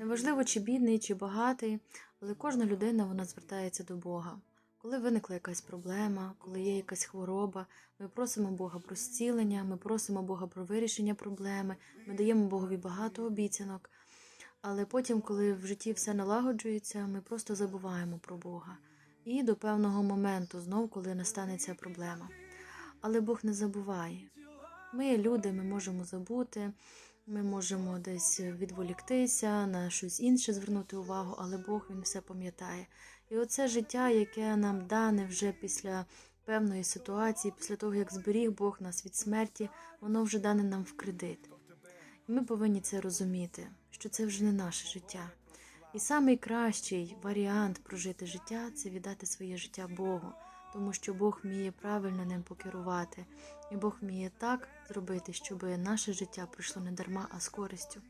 Неважливо, чи бідний, чи багатий, але кожна людина вона звертається до Бога. Коли виникла якась проблема, коли є якась хвороба, ми просимо Бога про зцілення, ми просимо Бога про вирішення проблеми, ми даємо Богові багато обіцянок. Але потім, коли в житті все налагоджується, ми просто забуваємо про Бога. І до певного моменту, знов, коли настане ця проблема. Але Бог не забуває. Ми, люди, ми можемо забути, ми можемо десь відволіктися, на щось інше звернути увагу, але Бог він все пам'ятає. І оце життя, яке нам дане вже після певної ситуації, після того, як зберіг Бог нас від смерті, воно вже дане нам в кредит. І ми повинні це розуміти, що це вже не наше життя. І найкращий варіант прожити життя це віддати своє життя Богу, тому що Бог вміє правильно ним покерувати, і Бог вміє так зробити, щоб наше життя пройшло не дарма, а з користю.